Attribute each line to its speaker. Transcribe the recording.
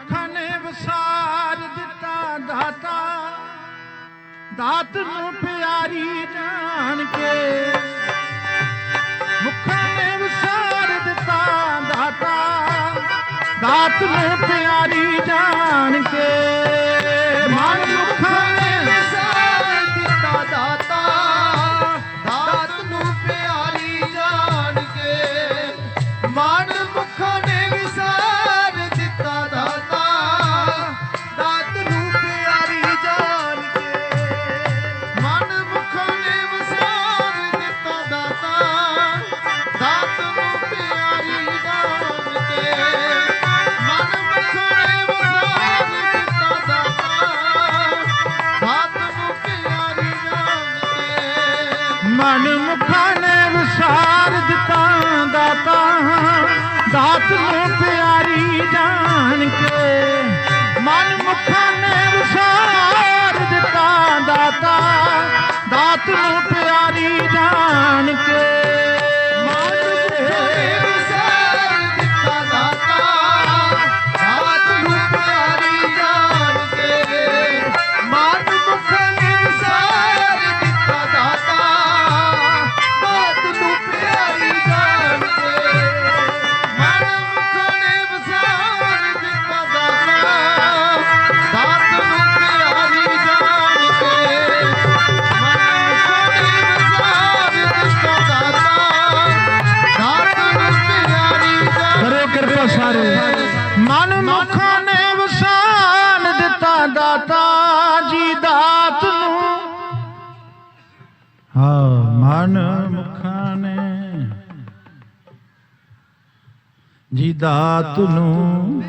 Speaker 1: ਮੁਖਾਂ ਨੇ ਵਸਾਰ ਦਿੱਤਾ ਦਾਤਾ। ਦਾਤ ਨੂੰ ਪਿਆਰੀ ਜਾਣ ਕੇ। ਮੁਖਾਂ ਨੇ ਵਸਾਰ ਦਿੱਤਾ ਦਾਤਾ। ਦਾਤ ਨੂੰ ਪਿਆਰੀ ਮਨ ਮੁਖਾਂ ਨੇ
Speaker 2: ਵਿਸਾਰ ਦਿੱਤਾ। ਦਾਤਾ ਦਾਤ ਨੂੰ ਪਿਆਰੀ ਜਾਣ ਕੇ। ਮਨ ਮੁਖਾਂ ਨੇ ਵਿਸਾਰ ਦਿੱਤਾ। ਦਾਤਾ ਦਾਤ ਨੂੰ
Speaker 1: ਮਨ ਮੁਖਾਂ ਨੇ ਵਸਾਨ ਦਿੱਤਾ ਦਾਤਾ ਜੀ ਦਾਤ ਨੂੰ। ਹਾਂ, ਮਨ ਮੁਖਾਂ ਨੇ ਜੀ ਦਾਤ ਨੂੰ।